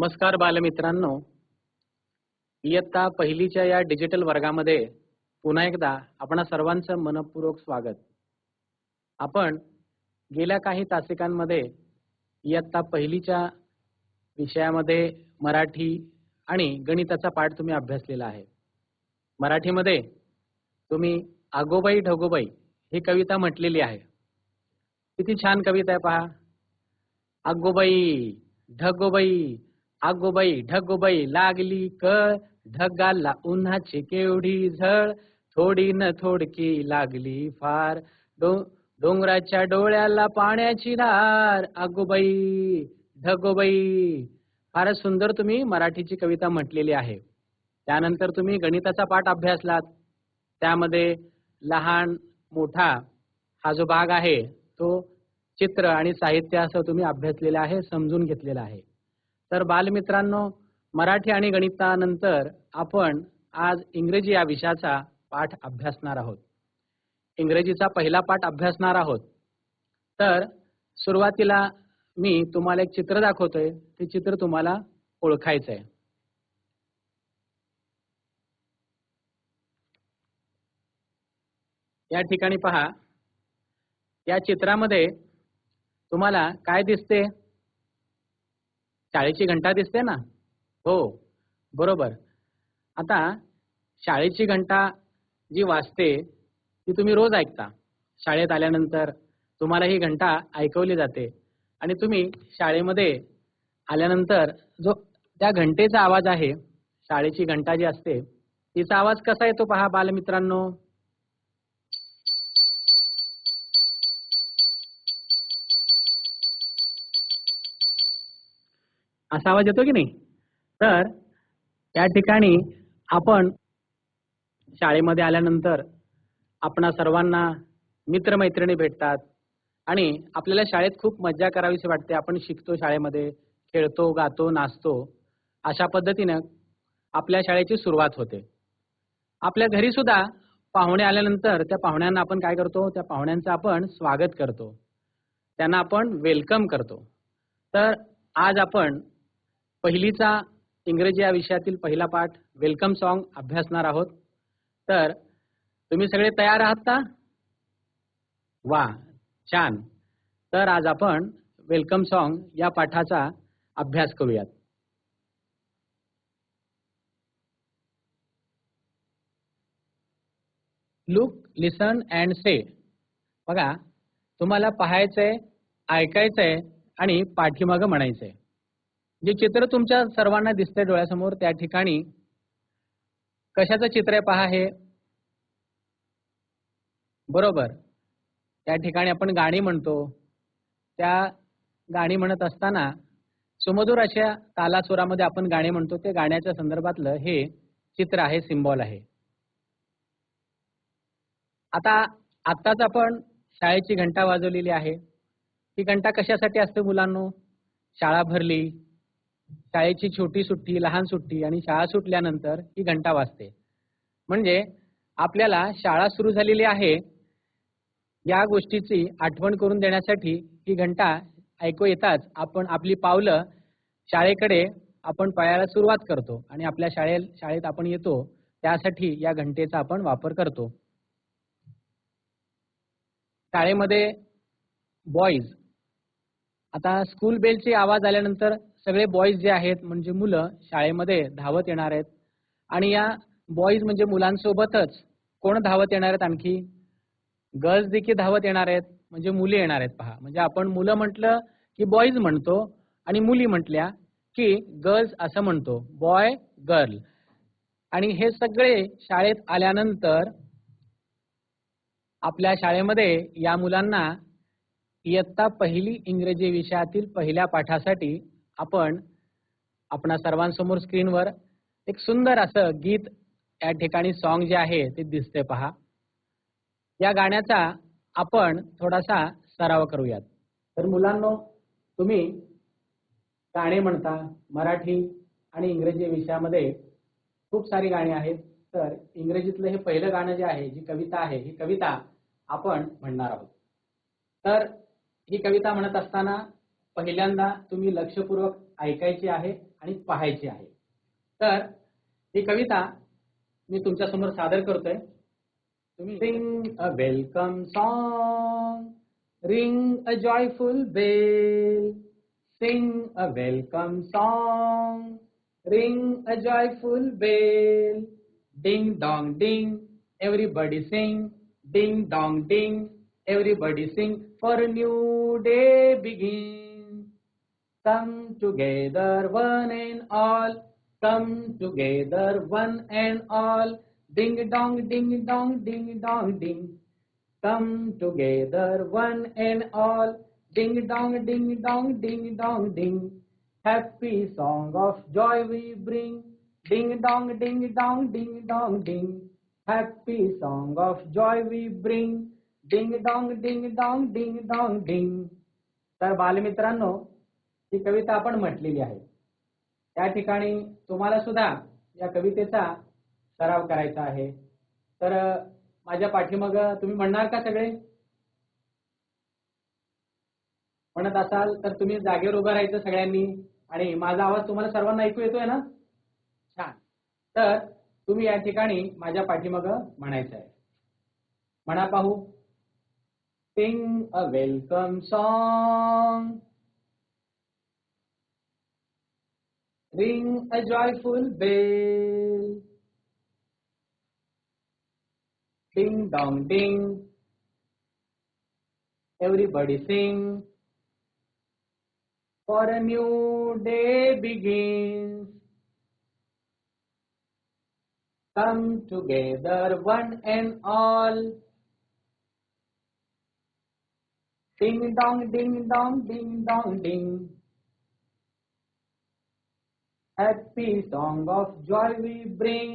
नमस्कार बालमित्रांनो. इयत्ता पहिलीच्या या डिजिटल वर्गामध्ये पुन्हा एकदा आपणा सर्वांचं मनपूर्वक स्वागत. आपण गेल्या काही तासिकांमध्ये इयत्ता पहिलीच्या विषयामध्ये मराठी आणि गणिताचा पाठ तुम्ही अभ्यासलेला आहे. मराठीमध्ये तुम्ही आगोबाई ढगोबाई ही कविता म्हटलेली आहे. किती छान कविता आहे पहा. आगोबाई ढगोबाई आगोबाई ढगोबाई लागली कळ ढगाला उन्हाची केवढी झळ थोडी न थोडकी लागली फार. डो डोंगराच्या डोळ्याला पाण्याची धार आगोबाई ढगोबाई. फारच सुंदर तुम्ही मराठीची कविता म्हटलेली आहे. त्यानंतर तुम्ही गणिताचा पाठ अभ्यासलात. त्यामध्ये लहान मोठा हा जो भाग आहे तो चित्र आणि साहित्य असं तुम्ही अभ्यासलेला आहे समजून घेतलेला आहे. तर बालमित्रांनो मराठी आणि गणितानंतर आपण आज इंग्रजी या विषयाचा पाठ अभ्यासणार आहोत. इंग्रजीचा पहिला पाठ अभ्यासणार आहोत. तर सुरुवातीला मी तुम्हाला एक चित्र दाखवतोय. ते चित्र तुम्हाला ओळखायचं आहे या ठिकाणी पहा. या चित्रामध्ये तुम्हाला काय दिसते? शाळेची घंटा दिसते ना? हो बरोबर. आता शाळेची घंटा जी वाजते ती तुम्ही रोज ऐकता. शाळेत आल्यानंतर तुम्हाला ही घंटा ऐकवली जाते. आणि तुम्ही शाळेमध्ये आल्यानंतर जो त्या घंटेचा आवाज आहे शाळेची घंटा जी असते तिचा आवाज कसा येतो पहा बालमित्रांनो? असा आवाज येतो की नाही? तर त्या ठिकाणी आपण शाळेमध्ये आल्यानंतर आपणा सर्वांना मित्रमैत्रिणी भेटतात आणि आपल्याला शाळेत खूप मज्जा करावीशी वाटते. आपण शिकतो शाळेमध्ये खेळतो गातो नाचतो. अशा पद्धतीनं आपल्या शाळेची सुरुवात होते. आपल्या घरी सुद्धा पाहुणे आल्यानंतर त्या पाहुण्यांना आपण काय करतो? त्या पाहुण्यांचं आपण स्वागत करतो. त्यांना आपण वेलकम करतो. तर आज आपण पहिलीचा इंग्रजी या विषयातील पहिला पाठ वेलकम सॉन्ग अभ्यासणार आहोत. तर तुम्ही सगळे तयार आहात का? वा छान. तर आज आपण वेलकम सॉन्ग या पाठाचा अभ्यास करूयात. लुक लिसन अँड से बघा तुम्हाला पाहायचंय ऐकायचंय आणि पाठीमागं म्हणायचंय. जे चित्र तुमच्या सर्वांना दिसतंय डोळ्यासमोर त्या ठिकाणी कशाचं चित्र आहे पहा हे? बरोबर. त्या ठिकाणी आपण गाणी म्हणतो. त्या गाणी म्हणत असताना सुमधुर अशा तालासुरामध्ये आपण गाणी म्हणतो. ते गाण्याच्या संदर्भातलं हे चित्र आहे सिम्बॉल आहे. आता आत्ताच आपण शाळेची घंटा वाजवलेली आहे. ती घंटा कशासाठी असते मुलांनो? शाळा भरली शाळेची छोटी सुट्टी लहान सुट्टी आणि शाळा सुटल्यानंतर ही घंटा वाजते. म्हणजे आपल्याला शाळा सुरू झालेली आहे या गोष्टीची आठवण करून देण्यासाठी ही घंटा ऐकू येताच आपण आपली पावलं शाळेकडे आपण पळायला सुरुवात करतो आणि आपल्या शाळे शाळेत आपण येतो त्यासाठी या घंटेचा आपण वापर करतो. शाळेमध्ये बॉईज आता स्कूल बेलचे आवाज आल्यानंतर सगळे बॉईज जे आहेत म्हणजे मुलं शाळेमध्ये धावत येणार आहेत. आणि या बॉईज म्हणजे मुलांसोबतच कोण धावत येणार आहेत आणखी? गर्ल्स देखील धावत येणार आहेत म्हणजे मुली येणार आहेत पहा. म्हणजे आपण मुलं म्हटलं की बॉईज म्हणतो आणि मुली म्हटल्या की गर्ल्स असं म्हणतो. बॉय गर्ल आणि हे सगळे शाळेत आल्यानंतर आपल्या शाळेमध्ये या मुलांना इयत्ता पहिली इंग्रजी विषयातील पहिल्या पाठासाठी आपण आपणा सर्वांसमोर स्क्रीनवर एक सुंदर असं गीत या ठिकाणी सॉन्ग जे आहे ते दिसते पहा. या गाण्याचा आपण थोडासा सराव करूयात. तर मुलांनो तुम्ही गाणे म्हणता मराठी आणि इंग्रजी विषयामध्ये खूप सारी गाणी आहेत. तर इंग्रजीतलं हे पहिलं गाणं जे आहे जी कविता आहे ही कविता आपण म्हणणार आहोत. तर ही कविता म्हणत असताना पहिल्यांदा तुम्ही लक्षपूर्वक ऐकायची आहे आणि पाहायची आहे. तर ही कविता मी तुमच्यासमोर सादर करतोय. तुम्ही ring a welcome song ring a joyful bell sing a welcome song ring a joyful bell ding dong ding everybody sing ding dong ding everybody sing for new day begin come together one and all come together one and all ding dong ding dong ding dong ding come together one and all ding dong ding dong ding dong ding happy song of joy we bring ding dong ding dong ding dong ding happy song of joy we bring ding dong ding dong ding dong ding तर बालमित्रांनो ही कविता आपण म्हटलेली आहे. त्या ठिकाणी तुम्हाला सुद्धा या कवितेचा सराव करायचा आहे. तर माझ्या पाठीमाग तुम्ही म्हणणार का सगळे? म्हणत असाल तर तुम्ही जागेवर उभं राहायचं सगळ्यांनी आणि माझा आवाज तुम्हाला सर्वांना ऐकू येतोय ना? छान. तर तुम्ही या ठिकाणी माझ्या पाठीमाग म्हणायचं आहे. म्हणा पाहू. Sing a welcome song Ring a joyful bell. Ding dong ding. Everybody sing. For a new day begins. Come together one and all. Ding dong ding dong ding dong ding. Happy song of joy we bring.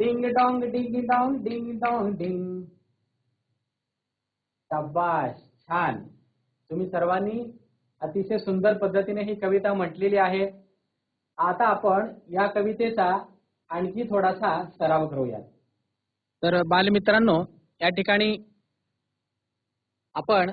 Ding dong, ding dong, ding dong, ding. शाबाश छान तुम्ही सर्वांनी अतिशय सुंदर पद्धतीने ही कविता म्हटलेली आहे आता आपण या कवितेचा आणखी थोडासा सराव करूयात तर बालमित्रांनो या ठिकाणी आपण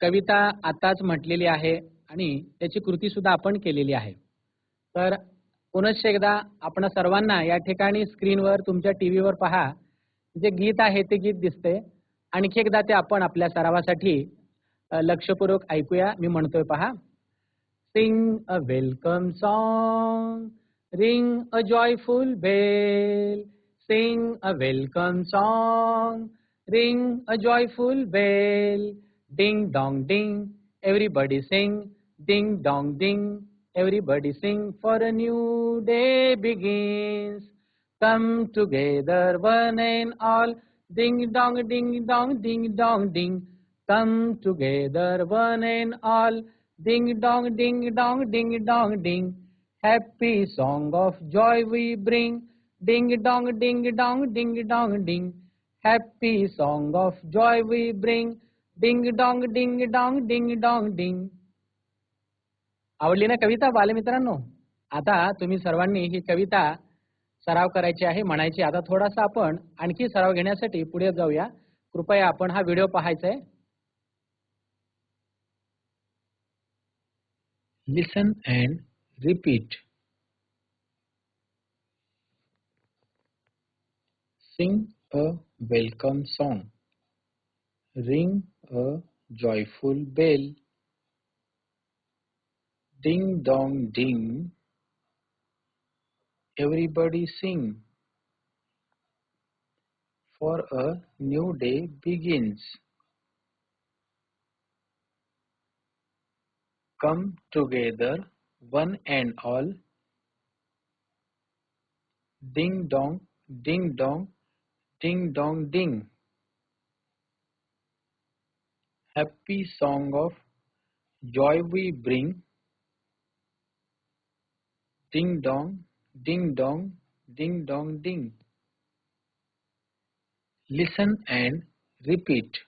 कविता आताच म्हटलेली आहे आणि त्याची कृती सुद्धा आपण केलेली आहे. तर पुनश्च एकदा आपण सर्वांना या ठिकाणी स्क्रीनवर तुमच्या टीव्हीवर पहा जे गीत आहे ते गीत दिसते आणखी एकदा ते आपण आपल्या सरावासाठी लक्षपूर्वक ऐकूया. मी म्हणतोय पहा. Sing a welcome song ring a joyful bell sing a welcome song ring a joyful bell ding dong ding everybody sing Ding dong ding, everybody sing for a new day begins. Come together one and all, ding dong ding dong ding dong ding. Come together one and all, ding dong ding dong ding dong ding. Happy song of joy we bring, ding dong ding dong ding dong ding. Happy song of joy we bring, ding dong ding dong ding dong ding. आवडली ना कविता बालमित्रांनो? आता तुम्ही सर्वांनी ही कविता सराव करायची आहे म्हणायची. आता थोडासा आपण आणखी सराव घेण्यासाठी पुढे जाऊया. कृपया आपण हा व्हिडिओ पाहायचा आहे listen and repeat sing a welcome song ring a joyful bell Ding dong ding, everybody sing. For a new day begins. Come together, one and all. Ding dong, ding dong, ding dong ding. happy song of joy we bring. Ding dong, ding dong, ding dong ding. Listen and repeat.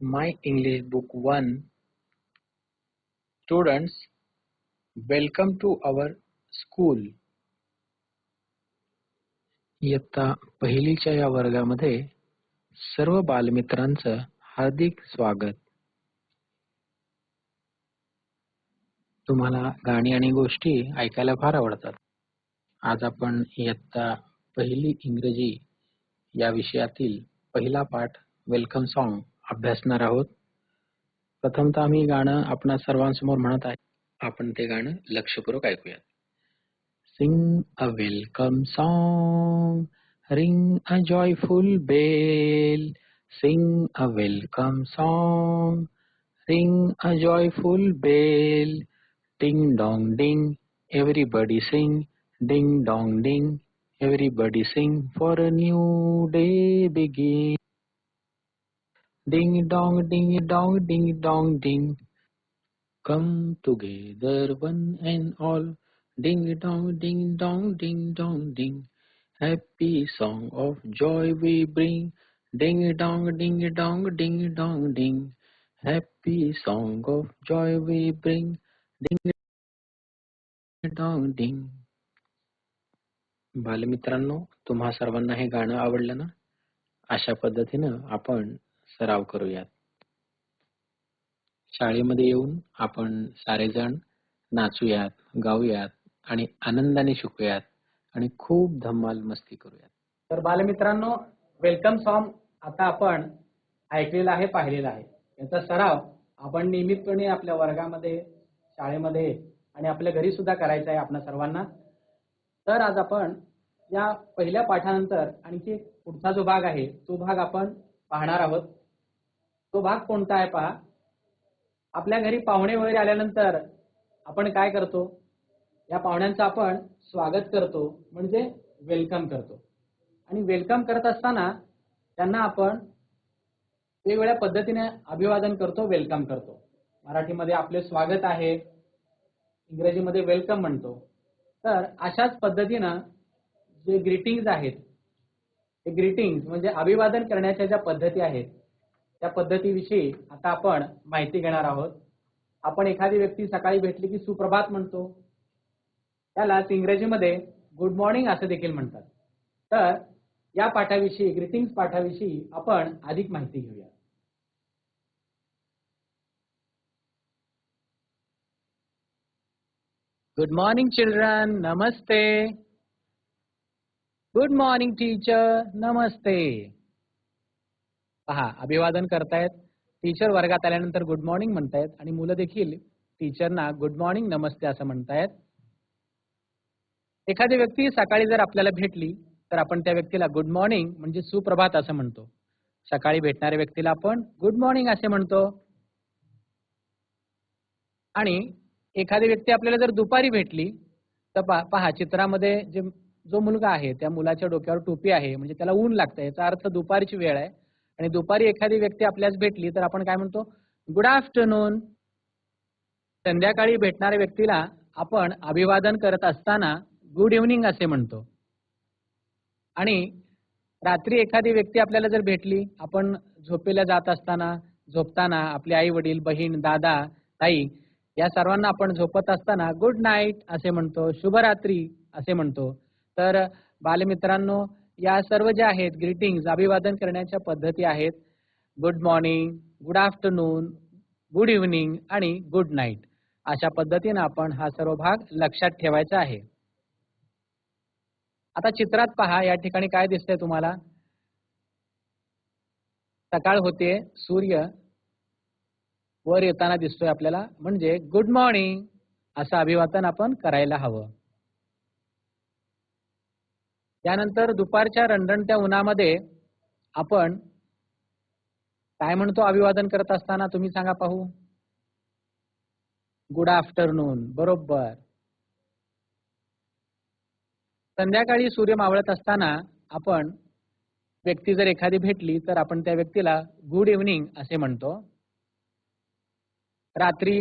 My English Book 1 Students, welcome to our school. इयत्ता पहिलीच्या या वर्गामध्ये सर्व बालमित्रांचं हार्दिक स्वागत. तुम्हाला गाणी आणि गोष्टी ऐकायला फार आवडतात. आज आपण इयत्ता पहिली इंग्रजी या विषयातील पहिला पाठ वेलकम सॉन्ग अभ्यासणार आहोत. प्रथमतः मी गाणं आपणा सर्वांसमोर म्हणत आहे. आपण ते गाणं लक्षपूर्वक ऐकूयात. Sing a welcome song, ring a joyful bell. Sing a welcome song, ring a joyful bell. Ding dong ding, everybody sing. Ding dong ding, everybody sing for a new day begin. Ding dong ding dong ding dong ding. Come together one and all. Ding dong ding dong ding dong ding. Happy song of joy we bring. Ding dong ding dong ding dong ding. Happy song of joy we bring. Ding बालमित्रांनो तुम्हा सर्वांना हे गाणं आवडलं ना? अशा पद्धतीनं आपण सराव करूयात. शाळेमध्ये येऊन आपण सारेजण नाचूयात गाऊयात आणि आनंदाने शिकूयात आणि खूप धम्माल मस्ती करूयात. तर बालमित्रांनो वेलकम सॉन्ग आता आपण ऐकलेला आहे पाहिलेला आहे. याचा सराव आपण नियमितपणे आपल्या वर्गामध्ये शाळेमध्ये आणि आपल्या घरी सुद्धा करायचं आहे आपल्या सर्वांना. तर आज आपण या पहिल्या पाठानंतर आणखी पुढचा जो भाग आहे तो भाग आपण पाहणार आहोत. तो भाग कोणता आहे पहा. आपल्या घरी पाहुणे वगैरे आल्यानंतर आपण काय करतो? या पाहुण्यांचं आपण स्वागत करतो म्हणजे वेलकम करतो. आणि वेलकम करत असताना त्यांना आपण वेगवेगळ्या पद्धतीने अभिवादन करतो वेलकम करतो. मराठीमध्ये आपले स्वागत आहे. इंग्रजीमध्ये वेलकम म्हणतो. तर अशाच पद्धतीनं जे ग्रीटिंग्ज आहेत ते ग्रीटिंग्ज म्हणजे अभिवादन करण्याच्या ज्या पद्धती आहेत त्या पद्धतीविषयी आता आपण माहिती घेणार आहोत. आपण एखादी व्यक्ती सकाळी भेटली की सुप्रभात म्हणतो. त्यालाच इंग्रजीमध्ये गुड मॉर्निंग असं देखील म्हणतात. तर या पाठाविषयी ग्रीटिंग्स पाठाविषयी आपण अधिक माहिती घेऊया good morning children namaste good morning teacher namaste पहा अभिवादन करतायत. टीचर वर्गात आल्यानंतर गुड मॉर्निंग म्हणतायत आणि मुलं देखील टीचरना गुड मॉर्निंग नमस्ते असं म्हणतायत. एखादी व्यक्ती सकाळी जर आपल्याला भेटली तर आपण त्या व्यक्तीला गुड मॉर्निंग म्हणजे सुप्रभात असं म्हणतो. सकाळी भेटणाऱ्या व्यक्तीला आपण गुड मॉर्निंग असे म्हणतो. आणि एखादी व्यक्ती आपल्याला जर दुपारी भेटली तर पहा चित्रामध्ये जे जो मुलगा आहे त्या मुलाच्या डोक्यावर टोपी आहे म्हणजे त्याला ऊन लागतं याचा अर्थ दुपारची वेळ आहे. आणि दुपारी एखादी व्यक्ती आपल्यास भेटली तर आपण काय म्हणतो? Good afternoon. संध्याकाळी भेटणाऱ्या व्यक्तीला आपण अभिवादन करत असताना गुड इव्हनिंग असे म्हणतो. आणि रात्री एखादी व्यक्ती आपल्याला जर भेटली आपण झोपेला जात असताना झोपताना आपले आई वडील बहीण दादा ताई या सर्वांना आपण झोपत असताना गुड नाईट असे म्हणतो शुभरात्री असे म्हणतो. तर बालमित्रांनो या सर्व ज्या आहेत ग्रीटिंग अभिवादन करण्याच्या पद्धती आहेत. Good morning good afternoon good evening आणि गुड नाईट अशा पद्धतीने आपण हा सर्व भाग लक्षात ठेवायचा आहे. आता चित्रात पहा या ठिकाणी काय दिसतंय तुम्हाला? सकाळ होते सूर्य वर येताना दिसतोय आपल्याला म्हणजे गुड मॉर्निंग असं अभिवादन आपण करायला हवं. त्यानंतर दुपारच्या रणरणत्या उन्हामध्ये आपण काय म्हणतो अभिवादन करत असताना तुम्ही सांगा पाहू. गुड आफ्टरनून बरोबर. संध्याकाळी सूर्य मावळत असताना आपण व्यक्ती जर एखादी भेटली तर आपण त्या व्यक्तीला गुड इव्हनिंग असे म्हणतो. रात्री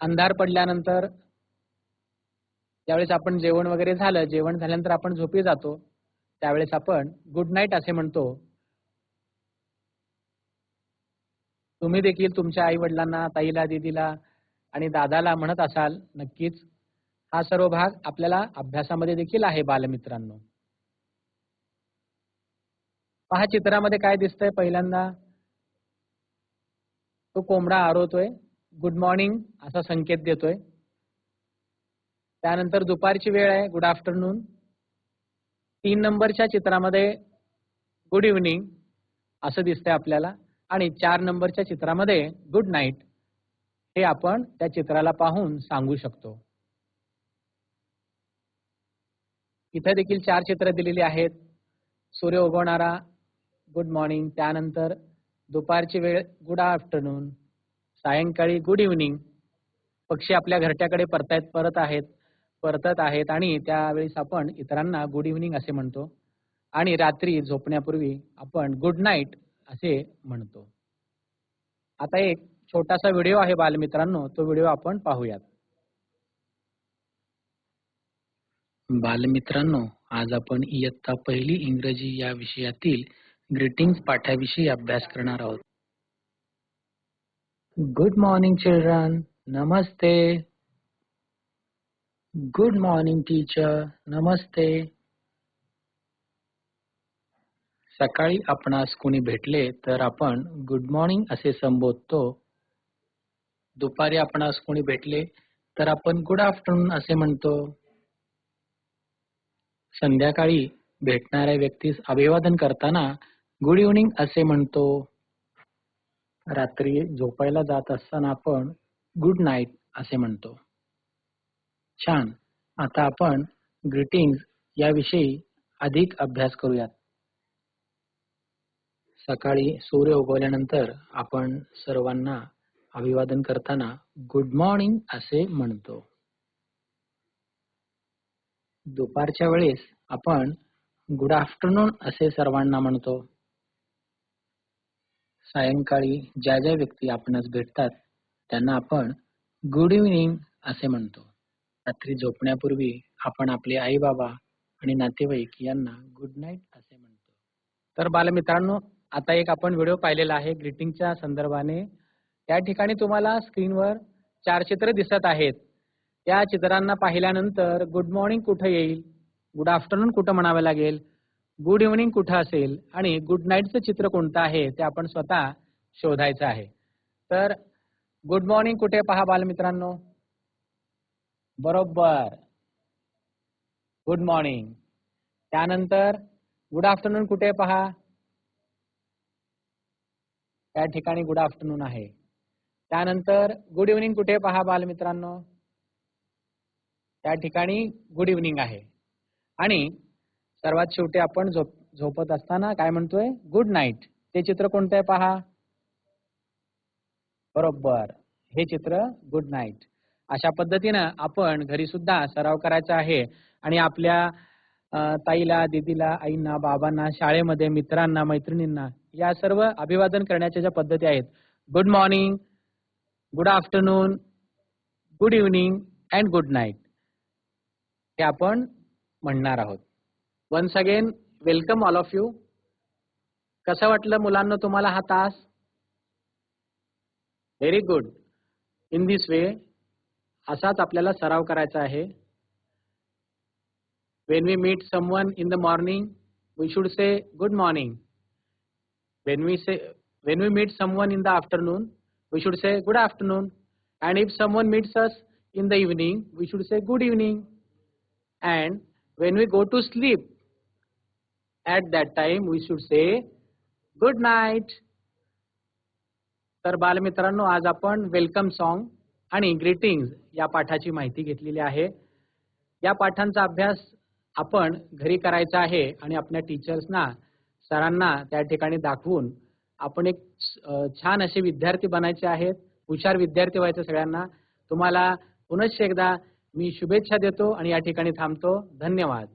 अंधार पडल्यानंतर ज्यावेळेस आपण जेवण वगैरे झालं जेवण झाल्यानंतर आपण झोपी जातो त्यावेळेस आपण गुड नाईट असे म्हणतो. तुम्ही देखील तुमच्या आई वडिलांना ताईला दीदीला आणि दादाला म्हणत असाल नक्कीच हा सर्व भाग आपल्याला अभ्यासामध्ये देखील आहे बालमित्रांनो. पहा चित्रामध्ये काय दिसतंय पहिल्यांदा. तो कोंबडा आरवतोय गुड मॉर्निंग असा संकेत देतोय. त्यानंतर दुपारची वेळ आहे गुड आफ्टरनून. तीन नंबरच्या चित्रामध्ये गुड इव्हनिंग असं दिसतंय आपल्याला. आणि चार नंबरच्या चित्रामध्ये गुड नाईट हे आपण त्या चित्राला पाहून सांगू शकतो. इथे देखील चार चित्र दिलेली आहेत. सूर्य उगवणारा गुड मॉर्निंग. त्यानंतर दुपारची वेळ गुड आफ्टरनून. सायंकाळी गुड इव्हनिंग पक्षी आपल्या घरट्याकडे परतायत परत आहेत परतत आहेत आणि त्यावेळेस आपण इतरांना गुड इव्हनिंग असे म्हणतो आणि रात्री झोपण्यापूर्वी आपण गुड नाईट असे म्हणतो. आता एक छोटासा व्हिडिओ आहे बालमित्रांनो तो व्हिडिओ आपण पाहूयात. बालमित्रांनो आज आपण इयत्ता पहिली इंग्रजी या विषयातील ग्रीटिंग्स पाठाविषयी अभ्यास करणार आहोत. Good morning children namaste good morning teacher namaste सकाळी आपणास कोणी भेटले तर आपण गुड मॉर्निंग असे संबोधतो. दुपारी आपणास कोणी भेटले तर आपण गुड आफ्टरनून असे म्हणतो. संध्याकाळी भेटणाऱ्या व्यक्तीस अभिवादन करताना गुड इव्हनिंग असे म्हणतो. रात्री झोपायला जात असताना आपण गुड नाईट असे म्हणतो. छान. आता आपण ग्रीटिंग याविषयी अधिक अभ्यास करूयात. सकाळी सूर्य उगवल्यानंतर आपण सर्वांना अभिवादन करताना गुड मॉर्निंग असे म्हणतो. दुपारच्या वेळेस आपण गुड आफ्टरनून असे सर्वांना म्हणतो. सायंकाळी ज्या ज्या व्यक्ती आपणास भेटतात त्यांना आपण गुड इव्हनिंग असे म्हणतो. रात्री झोपण्यापूर्वी आपण आपले आई बाबा आणि नातेवाईक यांना गुड नाईट असे म्हणतो. तर बालमित्रांनो आता एक आपण व्हिडिओ पाहिलेला आहे. ग्रीटिंगच्या संदर्भाने. त्या ठिकाणी तुम्हाला स्क्रीनवर चार चित्र दिसत आहेत. त्या चित्रांना पाहिल्यानंतर गुड मॉर्निंग कुठं येईल? गुड आफ्टरनून कुठं म्हणावं लागेल? गुड इव्हनिंग कुठं असेल आणि गुड नाईटचं चित्र कोणतं आहे ते आपण स्वतः शोधायचं आहे. तर गुड मॉर्निंग कुठे पहा बालमित्रांनो? बरोबर. गुड मॉर्निंग त्यानंतर गुड आफ्टरनून कुठे पहा? त्या ठिकाणी गुड आफ्टरनून आहे. त्यानंतर गुड इव्हनिंग कुठे पहा बालमित्रांनो? त्या ठिकाणी गुड इव्हनिंग आहे. आणि सर्वात शेवटी आपण झोप झोपत असताना काय म्हणतोय? गुड नाईट ते चित्र कोणतं आहे पहा? बरोबर. हे चित्र गुड नाईट अशा पद्धतीनं आपण घरी सुद्धा सराव करायचा आहे. आणि आपल्या ताईला दीदीला आईंना बाबांना शाळेमध्ये मित्रांना मैत्रिणींना या सर्व अभिवादन करण्याच्या ज्या पद्धती आहेत. Good morning good afternoon good evening and good night हे आपण म्हणणार आहोत. Once again welcome all of you कसं वाटलं मुलांना तुम्हाला हा तास? Very good in this way असाच आपल्याला सराव करायचा आहे. When we meet someone in the morning we should say good morning when we say when we meet someone in the afternoon we should say good afternoon and if someone meets us in the evening we should say good evening. And when we go to sleep at that time we should say good night. तर बालमित्रांनो आज आपण welcome song आणि greetings या पाठाची माहिती घेतलेली आहे. या पाठांचा अभ्यास आपण घरी करायचा आहे आणि आपल्या टीचर्सना सरांना त्या ठिकाणी दाखवून आपण एक छान असे विद्यार्थी बनायचे आहेत. हुशार विद्यार्थी व्हायचं सगळ्यांना. तुम्हाला पुनश्च एकदा मी शुभेच्छा देतो आणि या ठिकाणी थांबतो. धन्यवाद.